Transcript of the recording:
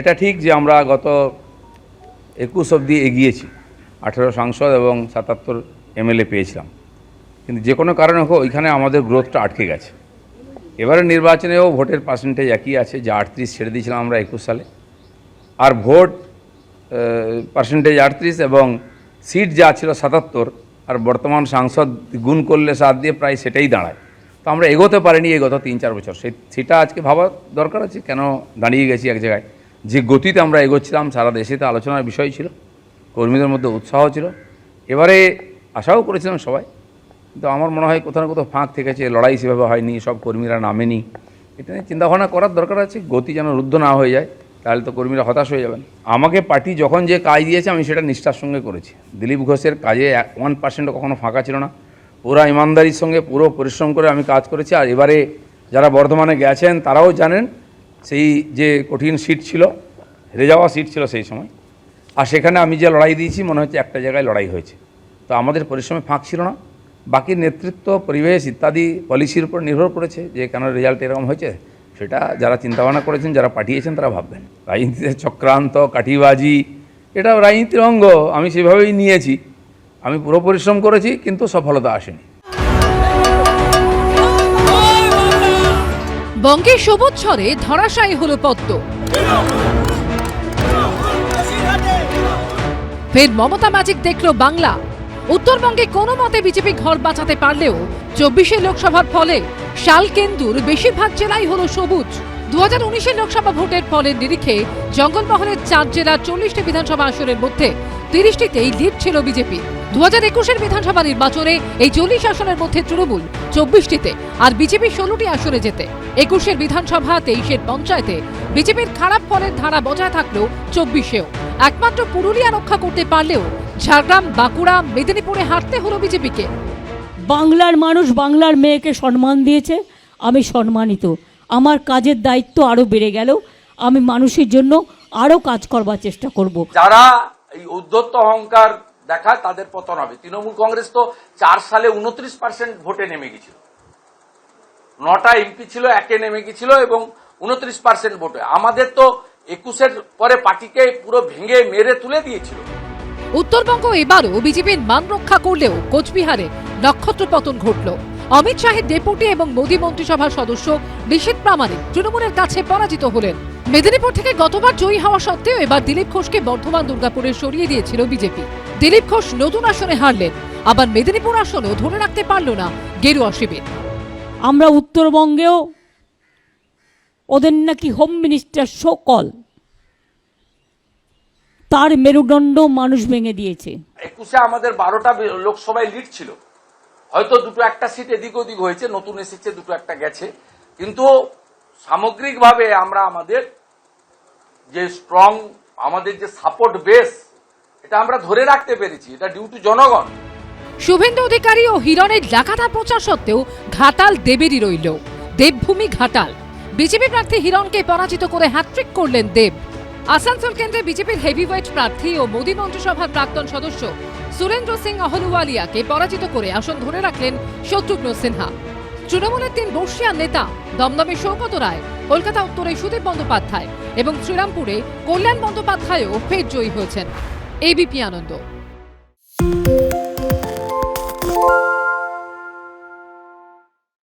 এটা ঠিক যে আমরা গত একুশ অবধি এগিয়েছি। আঠেরো সাংসদ এবং সাতাত্তর এমএলএ পেয়েছিলাম। কিন্তু যে কোনো কারণে হোক, ওইখানে আমাদের গ্রোথটা আটকে গেছে। এবারে নির্বাচনেও ভোটের পার্সেন্টেজ একই আছে, যে আটত্রিশ ছেড়ে দিয়েছিলাম আমরা একুশ সালে। আর ভোট পার্সেন্টেজ আটত্রিশ এবং সিট যা ছিল সাতাত্তর, আর বর্তমান সাংসদ গুণ করলে সাত দিয়ে প্রায় সেটাই দাঁড়ায়। তো আমরা এগোতে পারিনি এই গত তিন চার বছর। সে সেটা আজকে ভাবা দরকার আছে, কেন দাঁড়িয়ে গেছি এক জায়গায়? যে গতিতে আমরা এগোচ্ছিলাম, সারা দেশে তো আলোচনার বিষয় ছিল, কর্মীদের মধ্যে উৎসাহ ছিল। এবারে আশাও করেছিলাম সবাই, কিন্তু আমার মনে হয় কোথাও না কোথাও ফাঁক থেকেছে, লড়াই সেভাবে হয়নি, সব কর্মীরা নামেনি। এটা নিয়ে চিন্তাভাবনা করার দরকার আছে, গতি যেন রুদ্ধ না হয়ে যায়, তাহলে তো কর্মীরা হতাশ হয়ে যাবেন। আমাকে পার্টি যখন যে কাজ দিয়েছে, আমি সেটা নিষ্ঠার সঙ্গে করেছি। দিলীপ ঘোষের কাজে ওয়ান পার্সেন্টও কখনো ফাঁকা ছিল না। পুরো ইমানদারির সঙ্গে পুরো পরিশ্রম করে আমি কাজ করেছি, আর এবারে যারা বর্ধমানে গেছেন, তারাও জানেন সেই যে কঠিন সিট ছিল, হেরে যাওয়া সিট ছিল সেই সময়। আর সেখানে আমি যে লড়াই দিয়েছি, মনে হচ্ছে একটা জায়গায় লড়াই হয়েছে। তো আমাদের পরিশ্রমে ফাঁক ছিল না। বাকি নেতৃত্ব, পরিবেশ ইত্যাদি পলিসির উপর নির্ভর করেছে যে কেন রেজাল্ট এরকম হয়েছে, সেটা যারা চিন্তাভাবনা করেছেন, যারা পাঠিয়েছেন, তারা ভাববেন। রাজনীতিতে চক্রান্ত, কাঠিবাজি এটা রাজনীতির অঙ্গ, আমি সেভাবেই নিয়েছি। আমি পুরো পরিশ্রম করেছি, কিন্তু সফলতা আসেনি। বঙ্গে সবুজ ধরাশায়ী হল পদ্ম। ফের মমতা ম্যাজিক দেখল বাংলা। উত্তরবঙ্গে কোনো মতে বিজেপি ঘর বাঁচাতে পারলেও চব্বিশে লোকসভার ফলে শালকেন্দুর বেশিরভাগ জেলাই হল সবুজ। দু হাজার উনিশের লোকসভা ভোটের ফলের নিরিখে জঙ্গলমহলের চার জেলার চল্লিশটি বিধানসভা আসনের মধ্যে তিরিশটিতেই লিড ছিল বিজেপি। দু হাজার একুশের বিধানসভা নির্বাচনে এই চল্লিশ আসনের মধ্যে তৃণমূল চব্বিশটিতে আর বিজেপি ষোলোটি আসনে যেতে একুশের বিধানসভা তেইশের পঞ্চায়েতে বিজেপির খারাপ ফলের ধারা বজায় থাকলেও চব্বিশেও। একমাত্র পুরুলিয়া রক্ষা করতে পারলেও ঝাড়গ্রাম বাঁকুড়া মেদিনীপুরে হারতে হলো বিজেপিকে। বাংলার মানুষ বাংলার মেয়েকে সম্মান দিয়েছে আমি সম্মানিত। আমার কাজের দায়িত্ব আরও বেড়ে গেল আমি মানুষের জন্য আরও কাজ করবার চেষ্টা করব। যারা এই উদ্ধত্ত অহংকার দেখায়, তাদের পতন হবে। তৃণমূল কংগ্রেস তো চার সালে উনত্রিশ পার্সেন্ট ভোটে নেমে গেছিল। নটা এমপি ছিল, একে নেমে গেছিল এবং উনত্রিশ পার্সেন্ট ভোটে। আমাদের তো একুশের পরে পার্টিকে পুরো ভেঙে মেরে তুলে দিয়েছিল। উত্তরবঙ্গ এবারও বিজেপির মান রক্ষা করলেও কোচবিহারে নক্ষত্র পতন ঘটল। অমিত শাহের ডেপুটি এবং মোদী মন্ত্রিসভার সদস্য নিষেধ প্রামাণিক তৃণমূলের কাছে পরাজিত হলেন। মেদিনীপুর থেকে গতবার জয়ী হওয়া সত্ত্বেও এবার দিলীপ ঘোষকে বর্ধমান দুর্গাপুরে সরিয়ে দিয়েছিল বিজেপি। দিলীপ ঘোষ নতুন আসনে হারলেন আবার মেদিনীপুর আসনেও ধরে রাখতে পারল না গেরুয়া শিবির। আমরা উত্তরবঙ্গেও ওদের নাকি হোম মিনিস্টার সকল। তার মেরুদণ্ড মানুষ ভেঙে দিয়েছে। একুশে আমাদের বারোটা লোকসভায় লিড ছিল। হয়তো দুটো একটা সিট এদিক ওদিক হয়েছে নতুন এসেছে দুটো একটা গেছে। কিন্তু সামগ্রিকভাবে আমরা আমাদের যে স্ট্রং আমাদের যে সাপোর্ট বেস এটা আমরা ধরে রাখতে পেরেছি। এটা ডিউ টু জনগণ। শুভেন্দু অধিকারী ও হিরণের লাগাতার প্রচার সত্ত্বেও ঘাটাল দেবেরই রইল। দেবভূমি ঘাটাল। বিজেপি প্রার্থী হিরণকে পরাজিত করে হ্যাট্রিক করলেন দেব। আসানসোল কেন্দ্রে বিজেপির হেভিওয়েট প্রার্থী ও মোদী মন্ত্রিসভার প্রাক্তন সদস্য সুরেন্দ্র সিং অহলুওয়ালিয়াকে পরাজিত করে আসন ধরে রাখলেন শত্রুঘ্ন সিনহা। তৃণমূলের তিন বর্ষিয়ান নেতা দমদমে সৌগত রায়, কলকাতা উত্তরে সুদীপ বন্দ্যোপাধ্যায় এবং শ্রীরামপুরে কল্যাণ বন্দ্যোপাধ্যায়ও ফের জয়ী হয়েছেন। এবিপি আনন্দ।